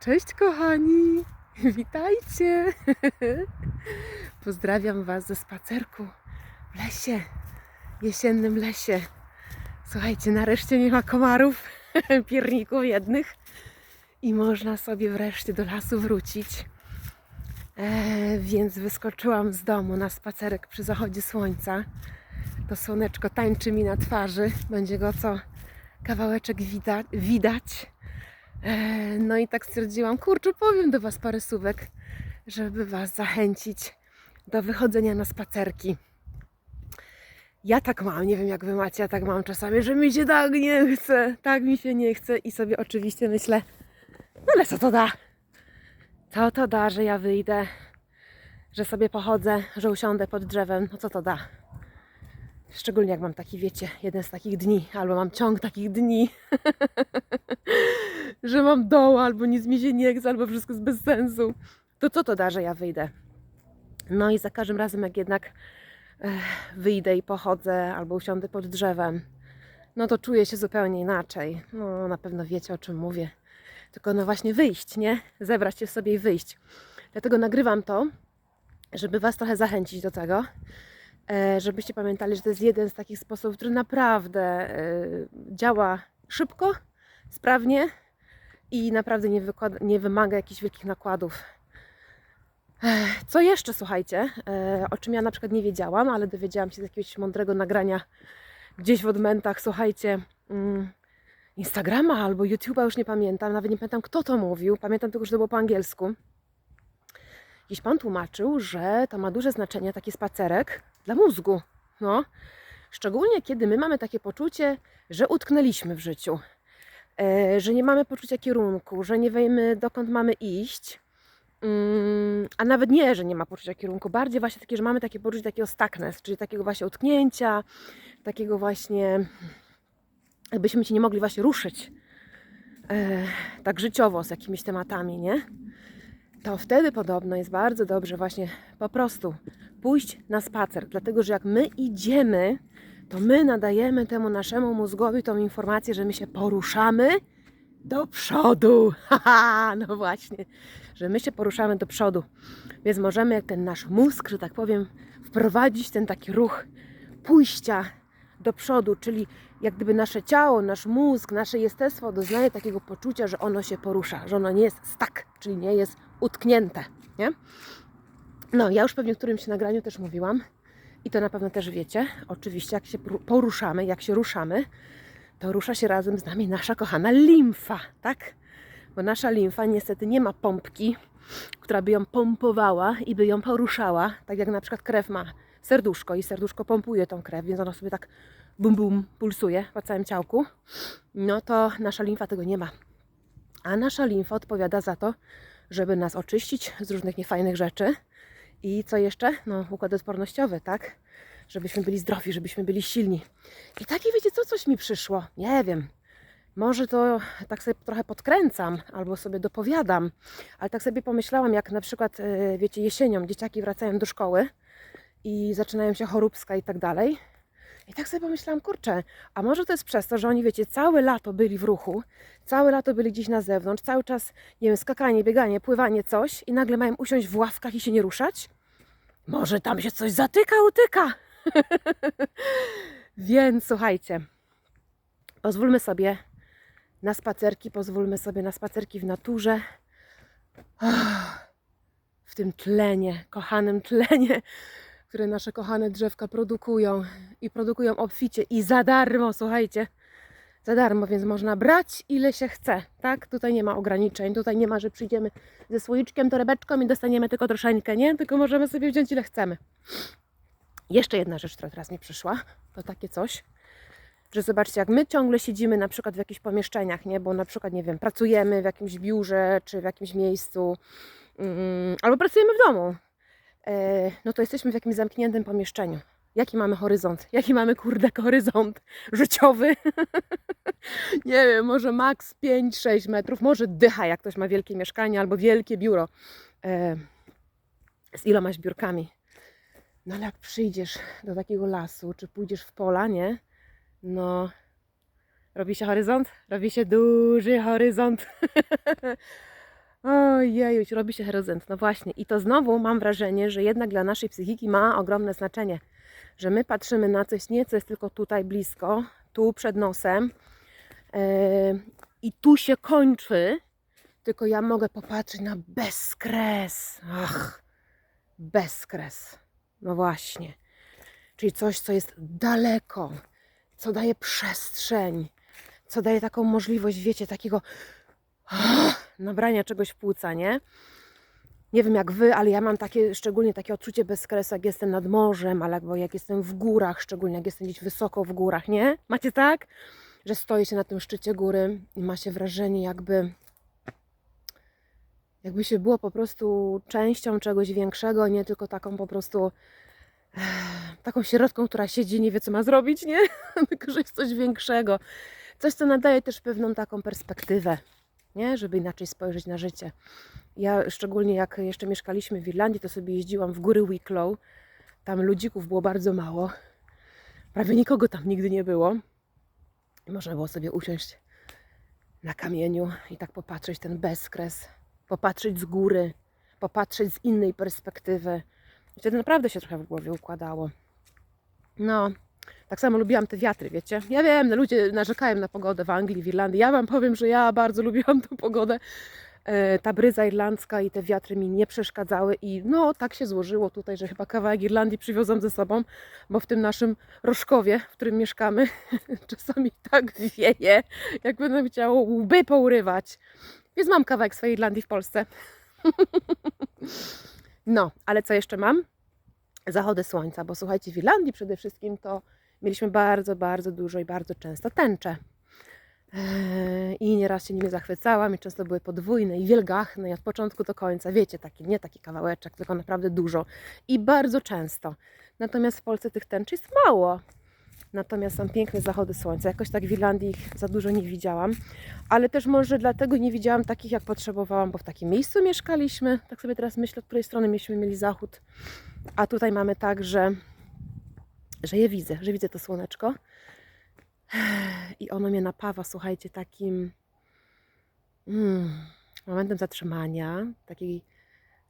Cześć kochani, witajcie. Pozdrawiam Was ze spacerku w lesie, jesiennym lesie. Słuchajcie, nareszcie nie ma komarów, pierników jednych i można sobie wreszcie do lasu wrócić. E, więc wyskoczyłam z domu na spacerek przy zachodzie słońca. To słoneczko tańczy mi na twarzy, będzie go co kawałeczek widać. widać. E, No i tak stwierdziłam, kurczę, powiem do Was parę słówek, żeby Was zachęcić do wychodzenia na spacerki. Ja tak mam, nie wiem jak Wy macie, ja tak mam czasami, że mi się tak nie chce, tak mi się nie chce i sobie oczywiście myślę, no ale co to da? Co to da, że ja wyjdę, że sobie pochodzę, że usiądę pod drzewem, no co to da? Szczególnie jak mam taki, wiecie, jeden z takich dni, albo mam ciąg takich dni, że mam doła, albo nic mi się nie chce, albo wszystko jest bez sensu. To co to da, że ja wyjdę? No i za każdym razem, jak jednak eh, wyjdę i pochodzę, albo usiądę pod drzewem, no to czuję się zupełnie inaczej. No na pewno wiecie, o czym mówię. Tylko no właśnie wyjść, nie? Zebrać się w sobie i wyjść. Dlatego nagrywam to, żeby Was trochę zachęcić do tego, e, żebyście pamiętali, że to jest jeden z takich sposobów, który naprawdę e, działa szybko, sprawnie i naprawdę nie, nie wymaga jakichś wielkich nakładów. Co jeszcze, słuchajcie, e, o czym ja na przykład nie wiedziałam, ale dowiedziałam się z jakiegoś mądrego nagrania gdzieś w odmętach, słuchajcie, mm, Instagrama albo YouTube'a, już nie pamiętam, nawet nie pamiętam kto to mówił, pamiętam tylko, że to było po angielsku. Jakiś pan tłumaczył, że to ma duże znaczenie taki spacerek dla mózgu. No, szczególnie kiedy my mamy takie poczucie, że utknęliśmy w życiu, że nie mamy poczucia kierunku, że nie wiemy dokąd mamy iść. Mm, a nawet nie, że nie ma poczucia kierunku, bardziej właśnie takie, że mamy takie poczucie takiego stuckness, czyli takiego właśnie utknięcia, takiego właśnie, jakbyśmy się nie mogli właśnie ruszyć e, tak życiowo z jakimiś tematami, nie? To wtedy podobno jest bardzo dobrze właśnie po prostu pójść na spacer, dlatego że jak my idziemy, to my nadajemy temu naszemu mózgowi tą informację, że my się poruszamy do przodu. Haha, no właśnie, że my się poruszamy do przodu. Więc możemy jak ten nasz mózg, że tak powiem, wprowadzić ten taki ruch pójścia do przodu, czyli jak gdyby nasze ciało, nasz mózg, nasze jestestwo doznaje takiego poczucia, że ono się porusza, że ono nie jest stuck, czyli nie jest utknięte, nie? No, ja już pewnie w którymś nagraniu też mówiłam i to na pewno też wiecie, oczywiście jak się poruszamy, jak się ruszamy, to rusza się razem z nami nasza kochana limfa, tak? Bo nasza limfa niestety nie ma pompki, która by ją pompowała i by ją poruszała, tak jak na przykład krew ma serduszko i serduszko pompuje tą krew, więc ona sobie tak bum bum pulsuje po całym ciałku. No to nasza limfa tego nie ma. A nasza limfa odpowiada za to, żeby nas oczyścić z różnych niefajnych rzeczy. I co jeszcze? No, układ odpornościowy, tak? Żebyśmy byli zdrowi, żebyśmy byli silni. I takie, wiecie co, coś mi przyszło. Nie wiem. Może to tak sobie trochę podkręcam albo sobie dopowiadam, ale tak sobie pomyślałam, jak na przykład, e, wiecie, jesienią dzieciaki wracają do szkoły i zaczynają się choróbska i tak dalej. I tak sobie pomyślałam, kurczę, a może to jest przez to, że oni, wiecie, całe lato byli w ruchu, całe lato byli gdzieś na zewnątrz, cały czas, nie wiem, skakanie, bieganie, pływanie, coś i nagle mają usiąść w ławkach i się nie ruszać? Może tam się coś zatyka, utyka. Więc słuchajcie, pozwólmy sobie na spacerki, pozwólmy sobie na spacerki w naturze. W tym tlenie, kochanym tlenie, które nasze kochane drzewka produkują i produkują obficie i za darmo, słuchajcie. Za darmo, więc można brać ile się chce, tak? Tutaj nie ma ograniczeń, tutaj nie ma, że przyjdziemy ze słoiczkiem, torebeczką i dostaniemy tylko troszeczkę, nie? Tylko możemy sobie wziąć ile chcemy. Jeszcze jedna rzecz, która teraz mi przyszła, to takie coś, że zobaczcie, jak my ciągle siedzimy na przykład w jakichś pomieszczeniach, nie? Bo na przykład, nie wiem, pracujemy w jakimś biurze czy w jakimś miejscu, mm, albo pracujemy w domu, e, no to jesteśmy w jakimś zamkniętym pomieszczeniu. Jaki mamy horyzont? Jaki mamy, kurde, horyzont życiowy? nie wiem, może maks 5-6 metrów, może dycha, jak ktoś ma wielkie mieszkanie albo wielkie biuro e, z ilomaś biurkami. No ale jak przyjdziesz do takiego lasu, czy pójdziesz w pola, nie? No, robi się horyzont? Robi się duży horyzont. Ojeju, robi się herozent. No właśnie. I to znowu mam wrażenie, że jednak dla naszej psychiki ma ogromne znaczenie. Że my patrzymy na coś nie, co jest tylko tutaj blisko, tu przed nosem. Yy, I tu się kończy. Tylko ja mogę popatrzeć na bezkres. Ach, bezkres. No właśnie. Czyli coś, co jest daleko, co daje przestrzeń, co daje taką możliwość, wiecie, takiego nabrania czegoś w płuca, nie? Nie wiem jak wy, ale ja mam takie, szczególnie takie odczucie bezkresu, jak jestem nad morzem, albo jak jestem w górach, szczególnie jak jestem gdzieś wysoko w górach, nie? Macie tak? Że stoi się na tym szczycie góry i ma się wrażenie, jakby jakby się było po prostu częścią czegoś większego, nie tylko taką po prostu eh, taką środką, która siedzi, nie wie co ma zrobić, nie? Tylko, że jest coś większego. Coś, co nadaje też pewną taką perspektywę, nie? Żeby inaczej spojrzeć na życie. Ja szczególnie jak jeszcze mieszkaliśmy w Irlandii, to sobie jeździłam w góry Wicklow. Tam ludzików było bardzo mało. Prawie nikogo tam nigdy nie było. Można było sobie usiąść na kamieniu i tak popatrzeć ten bezkres, popatrzeć z góry, popatrzeć z innej perspektywy. I wtedy naprawdę się trochę w głowie układało. No, tak samo lubiłam te wiatry, wiecie. Ja wiem, no ludzie narzekają na pogodę w Anglii, w Irlandii. Ja Wam powiem, że ja bardzo lubiłam tę pogodę. E, Ta bryza irlandzka i te wiatry mi nie przeszkadzały i no tak się złożyło tutaj, że chyba kawałek Irlandii przywiozłam ze sobą, bo w tym naszym Rożkowie, w którym mieszkamy, czasami tak wieje, jak będę chciało łby pourywać. Więc mam kawałek swojej Irlandii w Polsce. No, ale co jeszcze mam? Zachody słońca, bo słuchajcie, w Irlandii przede wszystkim to mieliśmy bardzo, bardzo dużo i bardzo często tęcze. Eee, I nieraz się nimi zachwycałam i często były podwójne i wielgachne i od początku do końca. Wiecie, taki, nie taki kawałeczek, tylko naprawdę dużo i bardzo często. Natomiast w Polsce tych tęczy jest mało. Natomiast są piękne zachody słońca. Jakoś tak w Irlandii ich za dużo nie widziałam. Ale też może dlatego nie widziałam takich, jak potrzebowałam, bo w takim miejscu mieszkaliśmy. Tak sobie teraz myślę, od której strony myśmy mieli zachód. A tutaj mamy tak, że, że je widzę, że widzę to słoneczko. I ono mnie napawa, słuchajcie, takim mm, momentem zatrzymania, takiej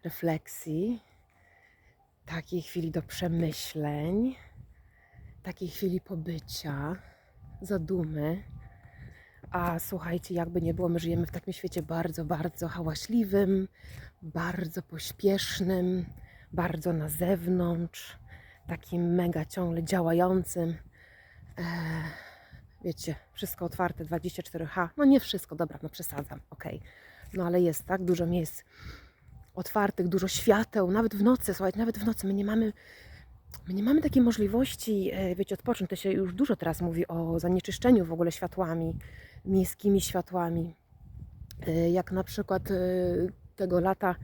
refleksji, takiej chwili do przemyśleń, takiej chwili pobycia, zadumy. A słuchajcie, jakby nie było, my żyjemy w takim świecie bardzo, bardzo hałaśliwym, bardzo pośpiesznym, bardzo na zewnątrz, takim mega ciągle działającym. Eee, wiecie, wszystko otwarte, 24H. No nie wszystko, dobra, no przesadzam, okej. No ale jest tak, dużo miejsc otwartych, dużo świateł, nawet w nocy, słuchajcie, nawet w nocy my nie mamy, my nie mamy takiej możliwości, e, wiecie, odpocząć. To się już dużo teraz mówi o zanieczyszczeniu w ogóle światłami, miejskimi światłami. E, Jak na przykład e, tego lata,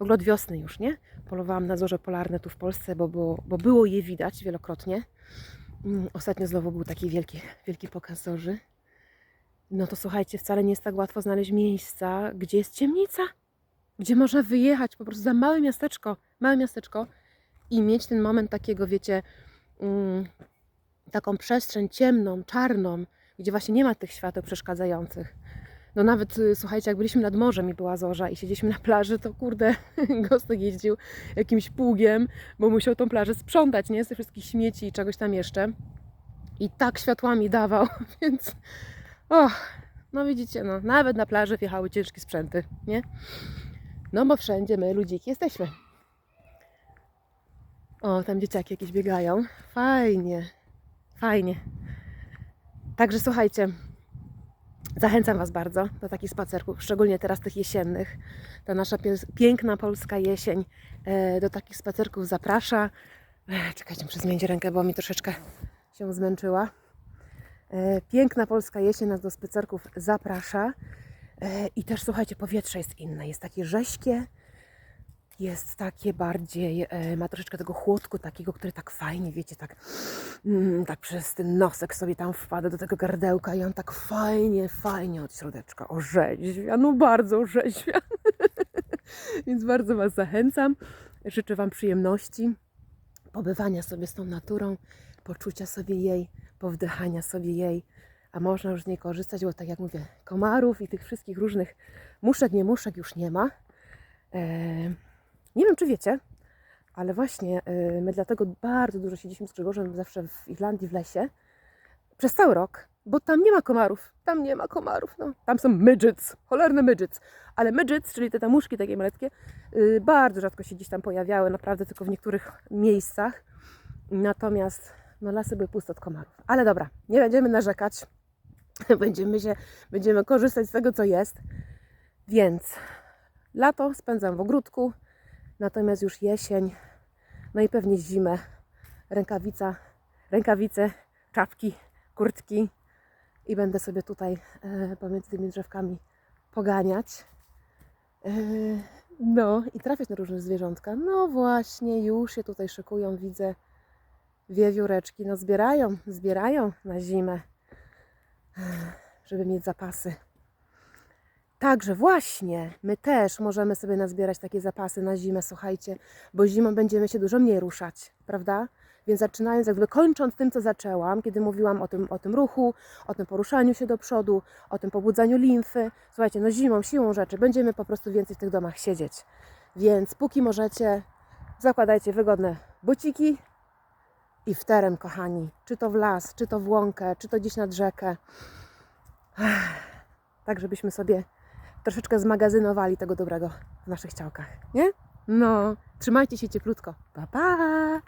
w ogóle od wiosny już, nie? Polowałam na zorze polarne tu w Polsce, bo było, bo było je widać wielokrotnie. Mm, Ostatnio znowu był taki wielki, wielki pokaz zorzy. No to słuchajcie, wcale nie jest tak łatwo znaleźć miejsca, gdzie jest ciemnica, gdzie można wyjechać po prostu za małe miasteczko, małe miasteczko i mieć ten moment takiego, wiecie, mm, taką przestrzeń ciemną, czarną, gdzie właśnie nie ma tych świateł przeszkadzających. No nawet, y, słuchajcie, jak byliśmy nad morzem i była zorza i siedzieliśmy na plaży, to kurde, Gostek jeździł jakimś pługiem, bo musiał tą plażę sprzątać, nie? Z tych wszystkich śmieci i czegoś tam jeszcze. I tak światłami dawał, więc... Och, no widzicie, no, nawet na plaży wjechały ciężkie sprzęty, nie? No bo wszędzie my, ludziki, jesteśmy. O, tam dzieciaki jakieś biegają. Fajnie, fajnie. Także słuchajcie, zachęcam Was bardzo do takich spacerków, szczególnie teraz tych jesiennych. Ta nasza piękna polska jesień e, do takich spacerków zaprasza. E, Czekajcie, muszę zmienić rękę, bo mi troszeczkę się zmęczyła. E, Piękna polska jesień nas do spacerków zaprasza. I też słuchajcie, powietrze jest inne. Jest takie rześkie, jest takie bardziej, e, ma troszeczkę tego chłodku takiego, który tak fajnie, wiecie, tak, mm, tak przez ten nosek sobie tam wpada do tego gardełka i on tak fajnie, fajnie od środeczka orzeźwia, no bardzo orzeźwia. Więc bardzo Was zachęcam. Życzę Wam przyjemności, pobywania sobie z tą naturą, poczucia sobie jej, powdychania sobie jej, a można już z niej korzystać, bo tak jak mówię, komarów i tych wszystkich różnych muszek, nie muszek już nie ma. E, nie wiem, czy wiecie, ale właśnie e, my dlatego bardzo dużo siedzieliśmy z Grzegorzem zawsze w Irlandii w lesie przez cały rok, bo tam nie ma komarów. Tam nie ma komarów, no. Tam są midgets, cholerne midgets. Ale midgets, czyli te tamuszki takie malutkie, yy, bardzo rzadko się gdzieś tam pojawiały, naprawdę tylko w niektórych miejscach. Natomiast no, lasy były puste od komarów. Ale dobra, nie będziemy narzekać. Będziemy się, będziemy korzystać z tego, co jest. Więc lato spędzam w ogródku, natomiast już jesień, no i pewnie zimę, rękawica, rękawice, czapki, kurtki i będę sobie tutaj e, pomiędzy tymi drzewkami poganiać. E, no i trafiać na różne zwierzątka. No właśnie, już się tutaj szykują, widzę wiewióreczki. No zbierają, zbierają na zimę, e, żeby mieć zapasy. Także właśnie, my też możemy sobie nazbierać takie zapasy na zimę, słuchajcie, bo zimą będziemy się dużo mniej ruszać, prawda? Więc zaczynając, jakby kończąc tym, co zaczęłam, kiedy mówiłam o tym, o tym ruchu, o tym poruszaniu się do przodu, o tym pobudzaniu limfy. Słuchajcie, no zimą, siłą rzeczy, będziemy po prostu więcej w tych domach siedzieć. Więc póki możecie, zakładajcie wygodne buciki i w teren, kochani. Czy to w las, czy to w łąkę, czy to gdzieś nad rzekę. Tak, żebyśmy sobie troszeczkę zmagazynowali tego dobrego w naszych ciałkach, nie? No, trzymajcie się cieplutko. Pa, pa!